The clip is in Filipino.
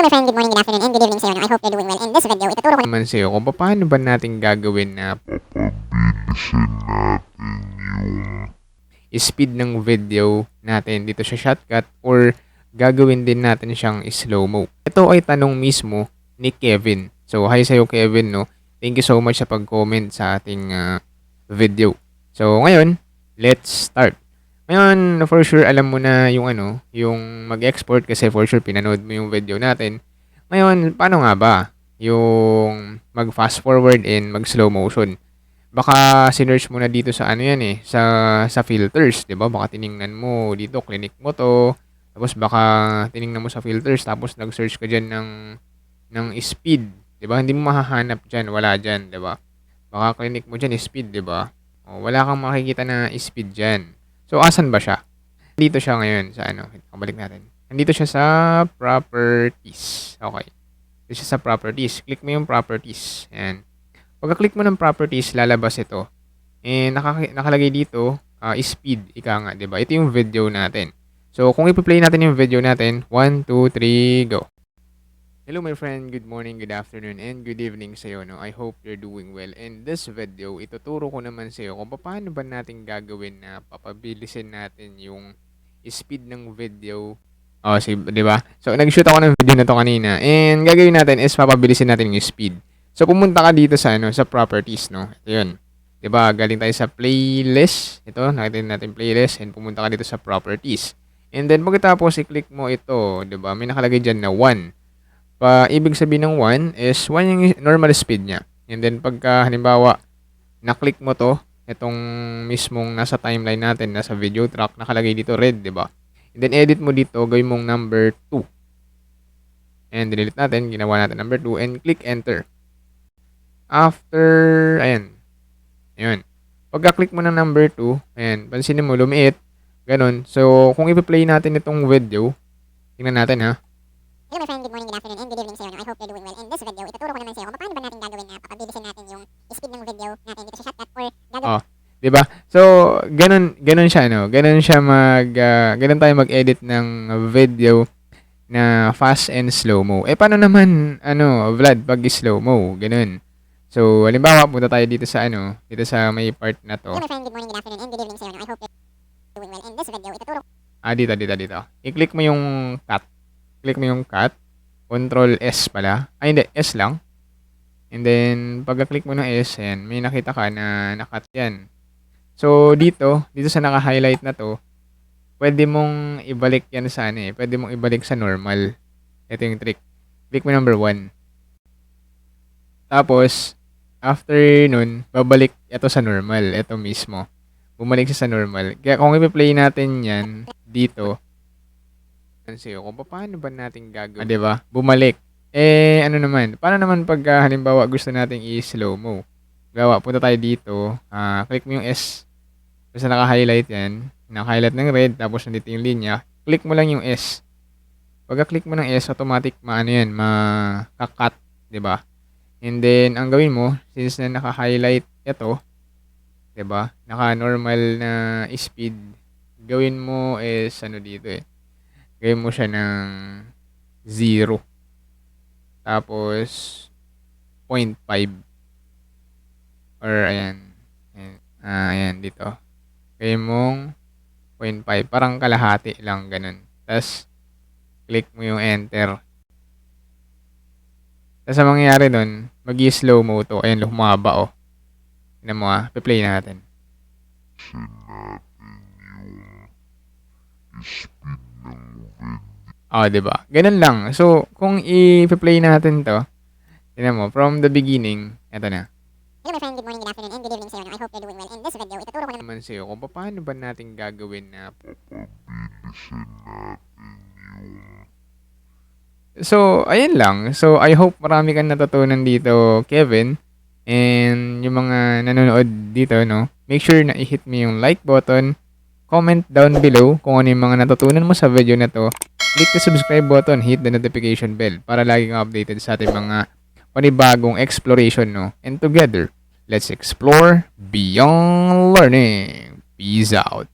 Hello my friend, good morning, good afternoon, and good evening sa iyo. I hope you're doing well. In this video, ituturo ko naman sa'yo kung paano ba natin gagawin na speed ng video natin dito sa shortcut or gagawin din natin siyang slow-mo. Ito ay tanong mismo ni Kevin. So, hi sa'yo Kevin, no? Thank you so much sa pag-comment sa ating ah, video. So, ngayon, let's start. Ngayon, for sure, alam mo na yung ano, yung mag-export kasi for sure pinanood mo yung video natin. Ngayon, paano nga ba yung mag-fast forward and mag-slow motion? Baka sinearch mo na dito sa ano yan eh, sa, sa filters, di ba? Baka tiningnan mo dito, clinic mo to. Tapos baka tiningnan mo sa filters, tapos nag-search ka dyan ng, ng speed, di ba? Hindi mo mahahanap dyan, wala dyan, di ba? Baka clinic mo dyan, speed, di ba? O, wala kang makikita na speed dyan. So, asan ba siya? Dito siya ngayon sa ano, kabalik natin. Nandito siya sa properties. Okay. Dito siya sa properties. Click mo yung properties. Ayan. Pagka-click mo ng properties, lalabas ito. And nakaka- nakalagay dito, ah, speed, ika nga, ba? Ito yung video natin. So, kung i-play natin yung video natin, 1, 2, 3, go. Hello my friend, good morning, good afternoon, and good evening sa iyo. No? I hope you're doing well. In this video, ituturo ko naman sa iyo kung paano ba natin gagawin na papabilisin natin yung speed ng video. Oh, si, 'di ba? So, nag-shoot ako ng video na to kanina. And gagawin natin is papabilisin natin yung speed. So, pumunta ka dito sa ano, sa properties, no? Ito 'yun. 'Di ba? Galing tayo sa playlist. Ito, nakita natin playlist and pumunta ka dito sa properties. And then pagkatapos i-click mo ito, 'di ba? May nakalagay diyan na 1. Pa ibig sabihin ng 1 is 1 yung normal speed niya. And then pagka halimbawa na-click mo to, itong mismong nasa timeline natin, nasa video track, nakalagay dito red, 'di ba? And then edit mo dito, gawin mong number 2. And delete natin, ginawa natin number 2 and click enter. After, ayan. Ayun. Pagka-click mo ng number 2, ayan, pansinin mo, lumiit. Ganon. So, kung i-play natin itong video, tingnan natin ha. Hello my friend, good morning, good afternoon, and good evening sa iyo. I hope you're doing well. In this video, ituturo ko naman sa iyo kung paano ba natin gagawin na papabilisin natin yung speed ng video natin dito sa shortcut or gagawin Oh. 'Di ba? So, ganun ganun siya no. Ganun siya mag ah, ganun tayo mag-edit ng video na fast and slow mo. Eh paano naman ano, Vlad pag slow mo? Ganun. So, halimbawa punta tayo dito sa ano, dito sa may part na to. Hello my friend, good morning, good afternoon, and good evening sa. I hope you're doing well. In this video, ituturo Ah, dito, dito, dito. I-click mo yung cut. Click mo yung cut. Control S pala. Ay, hindi. S lang. And then, pagka-click mo ng S, yan, may nakita ka na nakat yan. So, dito, dito sa naka-highlight na to, pwede mong ibalik yan sa ano eh. Pwede mong ibalik sa normal. Ito yung trick. Click mo number 1. Tapos, after nun, babalik ito sa normal. Ito mismo. Bumalik siya sa normal. Kaya kung i-play natin yan dito, sa'yo kung paano ba natin gagawin. Ah, 'di ba? Bumalik. Eh, ano naman? Paano naman pag ah, halimbawa gusto nating i-slow mo? Gawa, punta tayo dito. Ah, click mo yung S. Basta naka-highlight yan. Naka-highlight ng red, tapos nandito yung linya. Click mo lang yung S. Pagka-click mo ng S, automatic maano yan, makakat, 'di ba? And then, ang gawin mo, since na naka-highlight ito, 'di ba? Naka-normal na speed, gawin mo is ano dito eh. Gawin mo siya ng 0. Tapos 0.5 or ayan. Ayan, ah, ayan dito. Gawin mong 0.5, parang kalahati lang ganun. Tapos click mo yung enter. Tapos ang mangyayari doon, mag-slow mo to. Ayan, lumaba oh. Tignan mo ah, play natin. Oh, 'di ba? Ganun lang. So, kung i-play natin 'to, tingnan mo from the beginning, eto na. Hello my friend, good morning, good afternoon, and good evening sa iyo. I hope you're doing well. In this video, ituturo ko naman sa'yo kung paano ba natin gagawin na So, ayun lang. So, I hope marami kang natutunan dito, Kevin. And yung mga nanonood dito, no? Make sure na i-hit mo yung like button. Comment down below kung ano yung mga natutunan mo sa video na to. Click the subscribe button, hit the notification bell para lagi kang updated sa ating mga panibagong exploration, no? And together, let's explore beyond learning. Peace out.